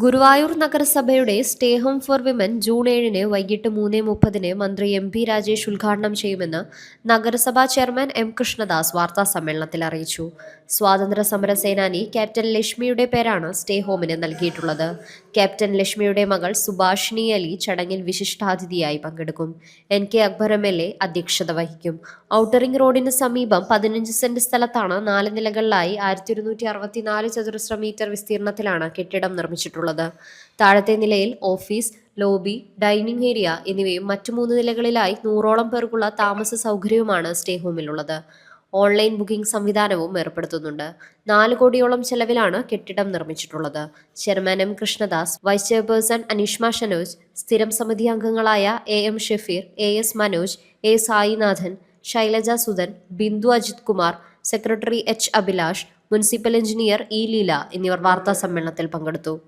ഗുരുവായൂർ നഗരസഭയുടെ stay home for women June ഏഴിന് വൈകിട്ട് മൂന്ന് മുപ്പതിന് മന്ത്രി എം പി രാജേഷ് ഉദ്ഘാടനം ചെയ്യുമെന്ന് നഗരസഭാ ചെയർമാൻ എം കൃഷ്ണദാസ് വാർത്താ സമ്മേളനത്തിൽ അറിയിച്ചു. സ്വാതന്ത്ര്യ സമര സേനാനി ക്യാപ്റ്റൻ ലക്ഷ്മിയുടെ പേരാണ് സ്റ്റേ ഹോമിന് നൽകിയിട്ടുള്ളത്. ക്യാപ്റ്റൻ ലക്ഷ്മിയുടെ മകൾ സുഭാഷിണി അലി ചടങ്ങിൽ വിശിഷ്ടാതിഥിയായി പങ്കെടുക്കും. N K Akbar M L A അധ്യക്ഷത വഹിക്കും. ഔട്ടറിംഗ് റോഡിന് സമീപം പതിനഞ്ച് സെന്റ് സ്ഥലത്താണ് നാല് നിലകളിലായി ആയിരത്തി ചതുരശ്ര മീറ്റർ വിസ്തീർണത്തിലാണ് കെട്ടിടം നിർമ്മിച്ചിട്ടുള്ളത്. താഴത്തെ നിലയിൽ ഓഫീസ് ലോബി ഡൈനിങ് ഏരിയ എന്നിവയും മറ്റു മൂന്ന് നിലകളിലായി നൂറോളം പേർക്കുള്ള താമസ സൗകര്യവുമാണ് സ്റ്റേ ഹോമിലുള്ളത്. ഓൺലൈൻ ബുക്കിംഗ് സംവിധാനവും ഏർപ്പെടുത്തുന്നുണ്ട്. നാല് കോടിയോളം ചെലവിലാണ് കെട്ടിടം നിർമ്മിച്ചിട്ടുള്ളത്. Chairman M Krishnadas vice chairperson Aneeshma Shanoj സ്ഥിരം സമിതി അംഗങ്ങളായ A M Shefeer A S Manoj A Sainathan Shailaja Sudhan Bindu Ajith Kumar secretary H Abhilash municipal engineer E Leela എന്നിവർ വാർത്താ സമ്മേളനത്തിൽ പങ്കെടുത്തു.